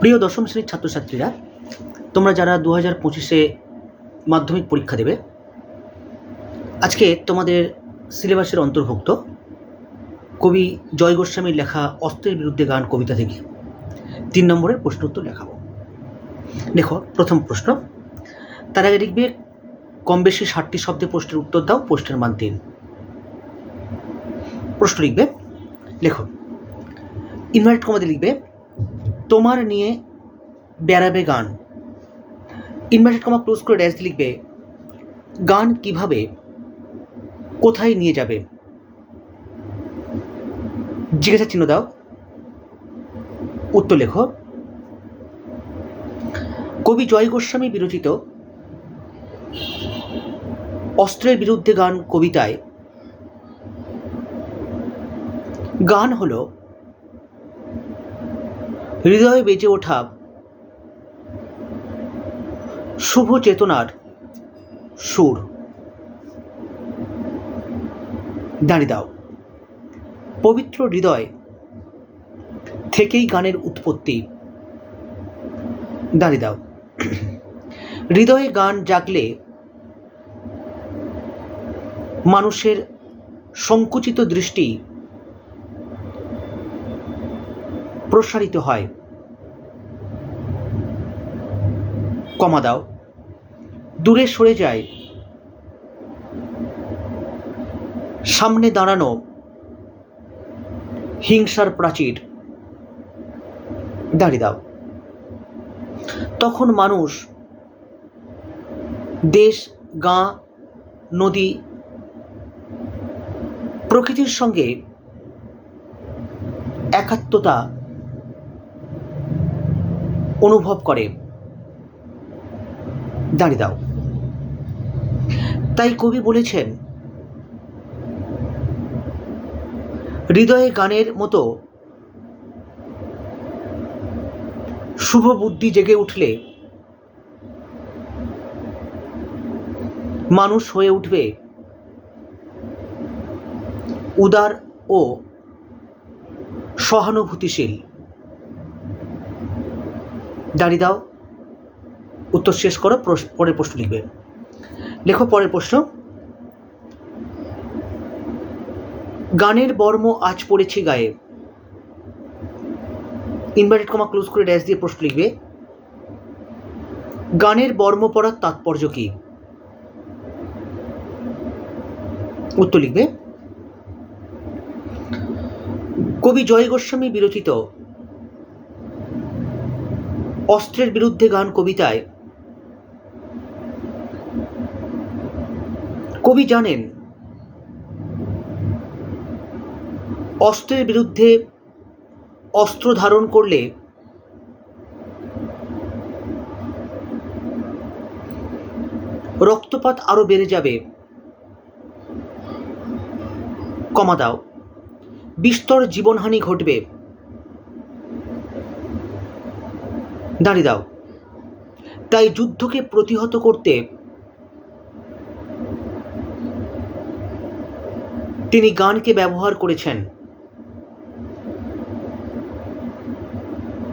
প্রিয় দশম শ্রেণির ছাত্রছাত্রীরা, তোমরা যারা দু হাজার পঁচিশে মাধ্যমিক পরীক্ষা দেবে, আজকে তোমাদের সিলেবাসের অন্তর্ভুক্ত কবি জয় গোস্বামীর লেখা অস্ত্রের বিরুদ্ধে গান কবিতা থেকে। তিন নম্বরের প্রশ্ন উত্তর লেখাবো দেখো, প্রথম প্রশ্ন। তার আগে লিখবে, কম বেশি ষাটটি শব্দে প্রশ্নের উত্তর দাও, প্রশ্নের মান তিন। প্রশ্ন লিখবে, লেখো। ইনভার্ট কমাতে লিখবে তোমার নিয়ে বেড়াবে গান। ইনভার্টেড কমা ক্লোজ করে ড্যাশ লিখবে, গান কীভাবে কোথায় নিয়ে যাবে? জিজ্ঞাসা চিহ্ন দাও। উত্তর লেখো। কবি জয় গোস্বামী বিরচিত অস্ত্রের বিরুদ্ধে গান কবিতায়, গান হলো হৃদয়ে বেজে ওঠা। শুভ চেতনার সুর। দাঁড়িয়ে দাও। পবিত্র হৃদয় থেকেই গানের উৎপত্তি। দাঁড়িয়ে দাও। হৃদয়ে গান জাগলে মানুষের সংকুচিত দৃষ্টি প্রসারিত হয়। কমা দাও। দূরে সরে যায় সামনে দাঁড়ানো হিংসার প্রাচীর। দাঁড়িয়ে দাও। তখন মানুষ দেশ, গাঁ, নদী প্রকৃতির সঙ্গে একাত্মতা অনুভব করে। দাঁড়িয়ে দাও। তাই কবি বলেছেন, হৃদয়ে গানের মতো শুভ বুদ্ধি জেগে উঠলে মানুষ হয়ে উঠবে উদার ও সহানুভূতিশীল। দাঁড়িয়ে দাও। উত্তর শেষ করো পরের প্রশ্ন লিখবে। লেখো পরের প্রশ্ন। গানের বর্ম আজ পড়েছি গায়ে। ইনভার্টেড কমা ক্লোজ করে ড্যাশ দিয়ে প্রশ্ন লিখবে। গানের বর্ম পড়ার তাৎপর্য কি? উত্তর লিখবে। কবি জয় গোস্বামী বিরচিত অস্ত্রের বিরুদ্ধে গান কবিতায় কবি জানেন, অস্ত্রের বিরুদ্ধে অস্ত্র ধারণ করলে রক্তপাত আরও বেড়ে যাবে। কমা দাও। বিস্তর জীবনহানি ঘটবে। দাঁড়িয়ে দাও। তাই যুদ্ধকে প্রতিহত করতে তিনি গানকে ব্যবহার করেছেন।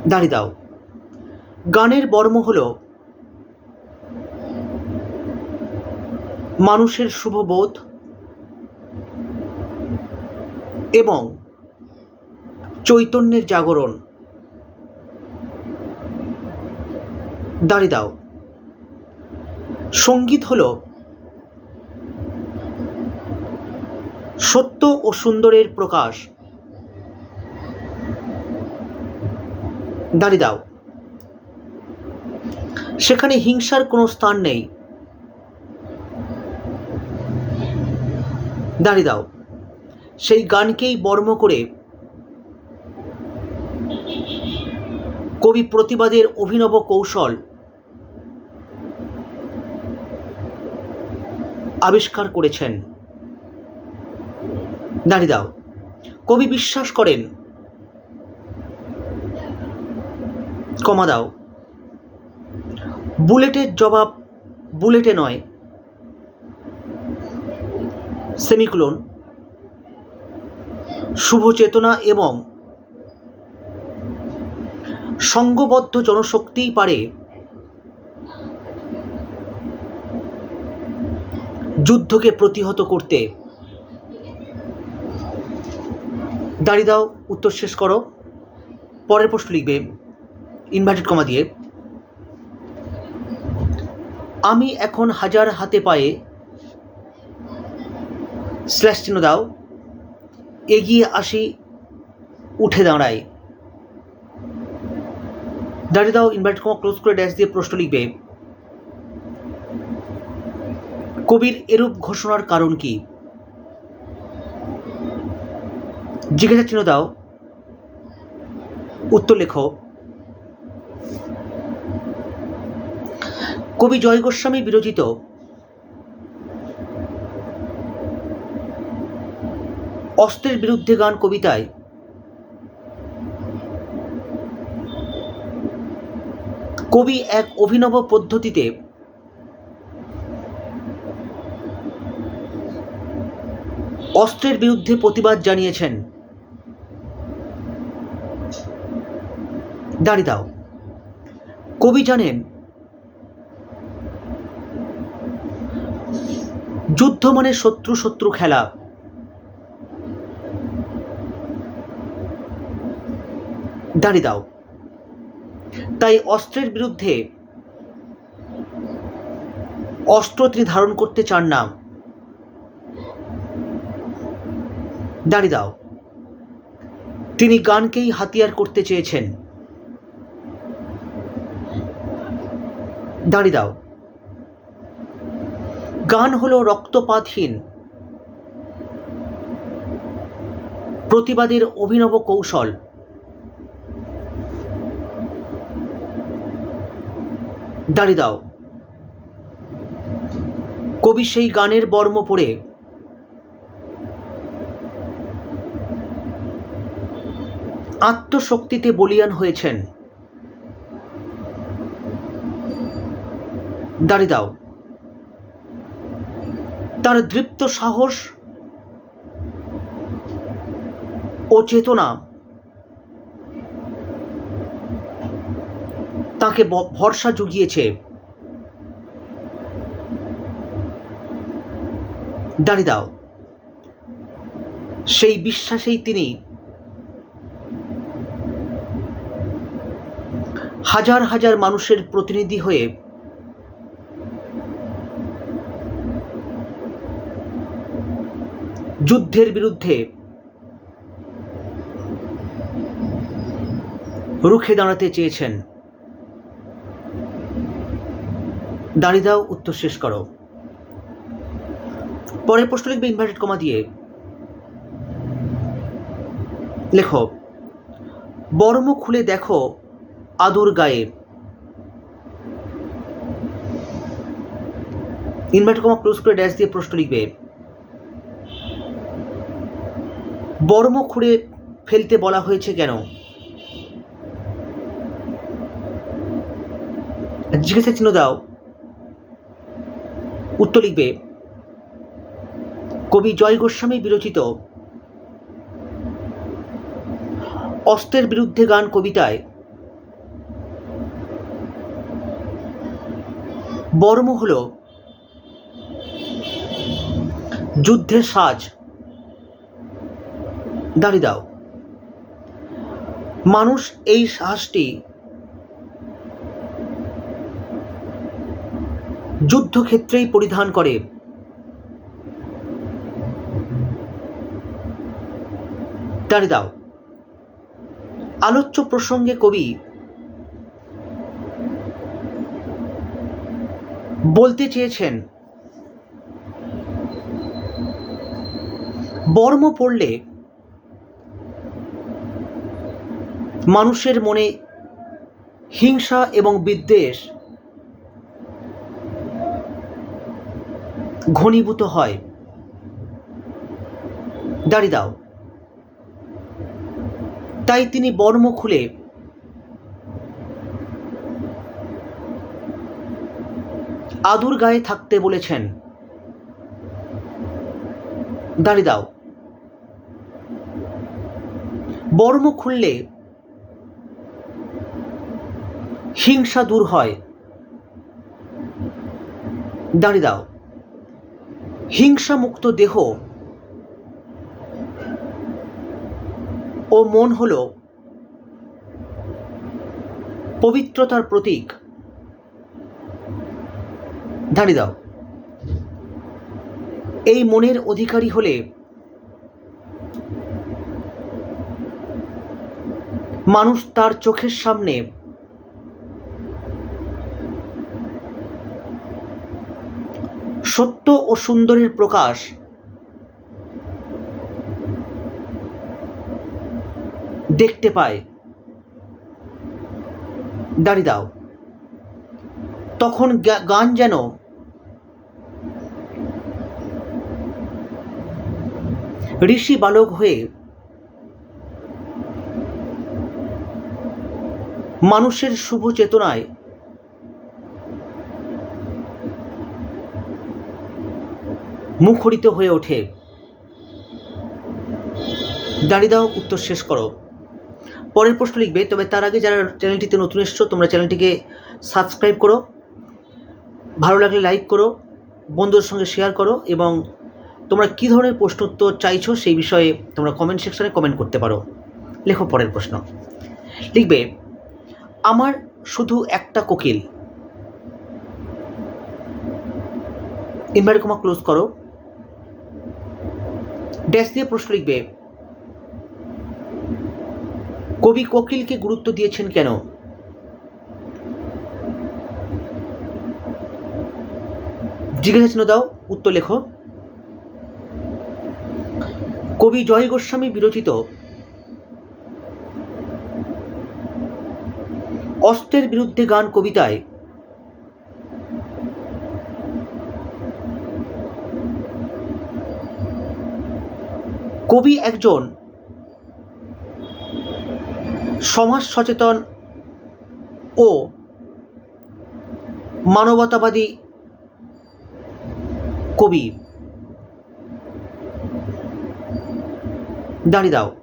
দাঁড়িয়ে দাও। গানের বর্ম হল মানুষের শুভবোধ এবং চৈতন্যের জাগরণ। দাঁড়িয়ে দাও। সংগীত হল সত্য ও সুন্দরের প্রকাশ। দাঁড়িয়ে দাও। সেখানে হিংসার কোনো স্থান নেই। দাঁড়িয়ে দাও। সেই গানকেই বর্ম করে কবি প্রতিবাদের অভিনব কৌশল আবিষ্কার করেছেন। দাঁড়িয়ে দাও। কবি বিশ্বাস করেন, কমা দাও। বুলেটের জবাব বুলেটে নয়, সেমিক্লোন। শুভ চেতনা এবং সঙ্গবদ্ধ জনশক্তিই পারে যুদ্ধকে প্রতিহত করতে। দাঁড়িয়ে দাও, উত্তর শেষ করো। পরের প্রশ্ন লিখবে ইনভার্টেড কমা দিয়ে, আমি এখন হাজার হাতে পায়ে স্ল্যাশ চিহ্ন দাও, এগিয়ে আসি, উঠে দাঁড়াই। দাঁড়িয়ে দাও ইনভার্ট কমা ক্লোজ করে ড্যাশ দিয়ে প্রশ্ন লিখবে, কবির এরূপ ঘোষণার কারণ কি? জিজ্ঞাসা চিহ্ন দাও। উত্তর লেখো। কবি জয় গোস্বামী বিরচিত। অস্ত্রের বিরুদ্ধে গান কবিতায়। কবি এক অভিনব পদ্ধতিতে অস্ত্রের বিরুদ্ধে প্রতিবাদ জানিয়েছেন। দাঁড়িয়ে দাও। কবি জানেন, যুদ্ধ মানে শত্রু শত্রু খেলা। দাঁড়িয়ে দাও। তাই অস্ত্রের বিরুদ্ধে অস্ত্র তিনি ধারণ করতে চান না। দাঁড়িয়ে দাও। তিনি গানকেই হাতিয়ার করতে চেয়েছেন। দাঁড়িয়ে দাও। গান হলো রক্তপাতহীন। প্রতিবাদের অভিনব কৌশল। দাঁড়িয়ে দাও। কবি সেই গানের বর্ম পড়ে। আত্মশক্তিতে বলিয়ান হয়েছেন। দাঁড়িয়ে দাও। তার দৃপ্ত সাহস ও চেতনা তাকে ভরসা জুগিয়েছে। দাঁড়িয়ে দাও। সেই বিশ্বাসেই তিনি হাজার হাজার মানুষের প্রতিনিধি হয়ে যুদ্ধের বিরুদ্ধে রুখে দাঁড়াতে চেয়েছেন। দাঁড়িয়ে দাও, উত্তর শেষ করো। পরের প্রশ্ন লিখবে ইনভার্টেড কমা দিয়ে। লেখো বর্ম খুলে দেখো আদুর গায়ে। ইনভার্টেড কমা ক্লোজ করে ড্যাশ দিয়ে প্রশ্ন লিখবে। বর্ম খুঁড়ে ফেলতে বলা হয়েছে কেন? জিজ্ঞাসা চিহ্ন দাও। উত্তর লিখবে, কবি জয় গোস্বামী বিরচিত অস্ত্রের বিরুদ্ধে গান কবিতায় বর্ম হল যুদ্ধের সাজ। দাঁড়িয়ে দাও। মানুষ এই সাহসটি যুদ্ধক্ষেত্রেই পরিধান করে। দাঁড়িয়ে দাও। আলোচ্য প্রসঙ্গে কবি বলতে চেয়েছেন, বর্ম পড়লে মানুষের মনে হিংসা এবং বিদ্বেষ ঘনীভূত হয়। দাঁড়িয়ে দাও। তাই তিনি বর্ম খুলে আদুর গায়ে থাকতে বলেছেন দাঁড়িয়ে দাও। বর্ম খুললে হিংসা দূর হয়। দাঁড়িয়ে দাও। হিংসা মুক্ত দেহ ও মন হল পবিত্রতার প্রতীক। দাঁড়িয়ে দাও। এই মনের অধিকারী হলে মানুষ তার চোখের সামনে সত্য ও সুন্দরের প্রকাশ। দেখতে পায়। দাঁড়িয়ে দাও। তখন গান যেন ঋষি বালক হয়ে মানুষের শুভ চেতনায় মুখরিত হয়ে ওঠে। দাঁড়িয়ে দাও, উত্তর শেষ করো। পরের প্রশ্ন লিখবে, তবে তার আগে যারা চ্যানেলটিতে নতুন এসছো, তোমরা চ্যানেলটিকে সাবস্ক্রাইব করো। ভালো লাগলে লাইক করো, বন্ধুদের সঙ্গে শেয়ার করো, এবং তোমরা কী ধরনের প্রশ্ন উত্তর চাইছো সেই বিষয়ে তোমরা কমেন্ট সেকশনে কমেন্ট করতে পারো। লেখো পরের প্রশ্ন। লিখবে, আমার শুধু একটা কোকিল। ইনভার্ট কমা ক্লোজ করো। ড্যাশ দিয়ে প্রশ্ন লিখবে, কবি কোকিলকে গুরুত্ব দিয়েছেন কেন? জিজ্ঞাসা চিহ্ন দাও, উত্তর লেখো। কবি জয় গোস্বামী বিরচিত অস্ত্রের বিরুদ্ধে গান কবিতায় কবি একজন সমাজ সচেতন ও মানবতাবাদী কবি। দাঁড়িয়ে দাও।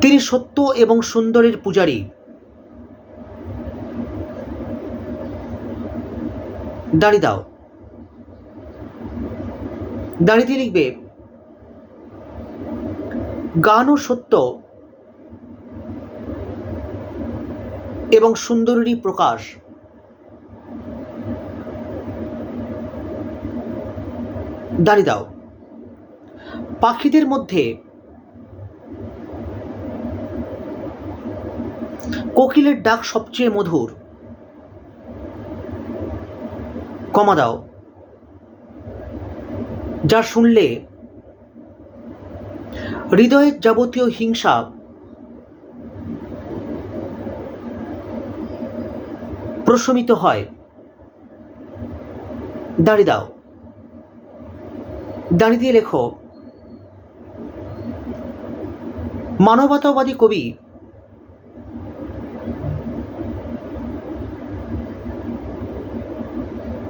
তিনি সত্য এবং সুন্দরের পূজারী। দাঁড়িয়ে দাও। দাঁড়িয়ে লিখবে গান ও সত্য এবং সুন্দরেরই প্রকাশ। দাঁড়িয়ে দাও। পাখিদের মধ্যে কোকিলের ডাক সবচেয়ে মধুর। কমা দাও। যা শুনলে হৃদয়ের যাবতীয় হিংসা প্রশমিত হয়। দাঁড়িয়ে দাও। দাঁড়িয়ে দিয়ে লেখো, মানবতাবাদী কবি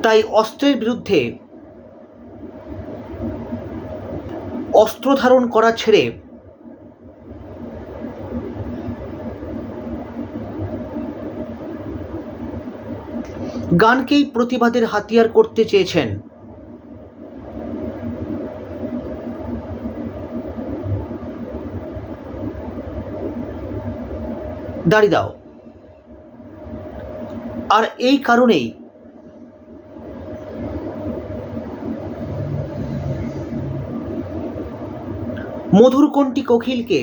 তাই অস্ত্রের বিরুদ্ধে অস্ত্র ধারণ করা ছেড়ে গানকেই প্রতিবাদের হাতিয়ার করতে চেয়েছেন। দাঁড়িয়ে দাও। আর এই কারণেই মধুর কোনটি কোকিলকে?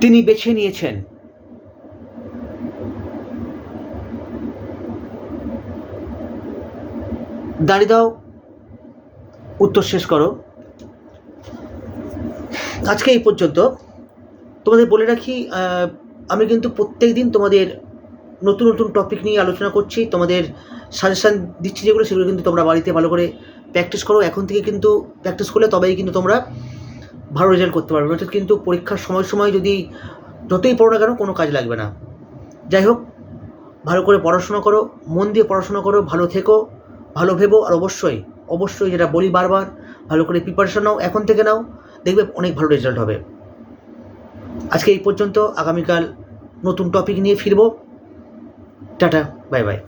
তিনি বেছে নিয়েছেন। দাঁড়িয়ে দাও। উত্তর শেষ করো। আজকে এই পর্যন্ত। তোমাদের বলে রাখি আমি কিন্তু প্রত্যেক দিন তোমাদের নতুন নতুন টপিক নিয়ে আলোচনা করছি। তোমাদের সাজেশান দিচ্ছি যেগুলো, সেগুলো কিন্তু তোমরা বাড়িতে ভালো করে প্র্যাকটিস করো। এখন থেকে কিন্তু প্র্যাকটিস করলে তবেই কিন্তু তোমরা ভালো রেজাল্ট করতে পারবে। অর্থাৎ কিন্তু পরীক্ষার সময় সময় যদি যতই পড়ো না কেন, কোনো কাজ লাগবে না। যাই হোক, ভালো করে পড়াশোনা করো, মন দিয়ে পড়াশোনা করো, ভালো থেকো, ভালো ভেবো, আর অবশ্যই অবশ্যই যেটা বলি বারবার, ভালো করে প্রিপারেশন নাও, এখন থেকে নাও, দেখবে অনেক ভালো রেজাল্ট হবে। আজকে এই পর্যন্ত, আগামীকাল নতুন টপিক নিয়ে ফিরবো। Tata bye bye.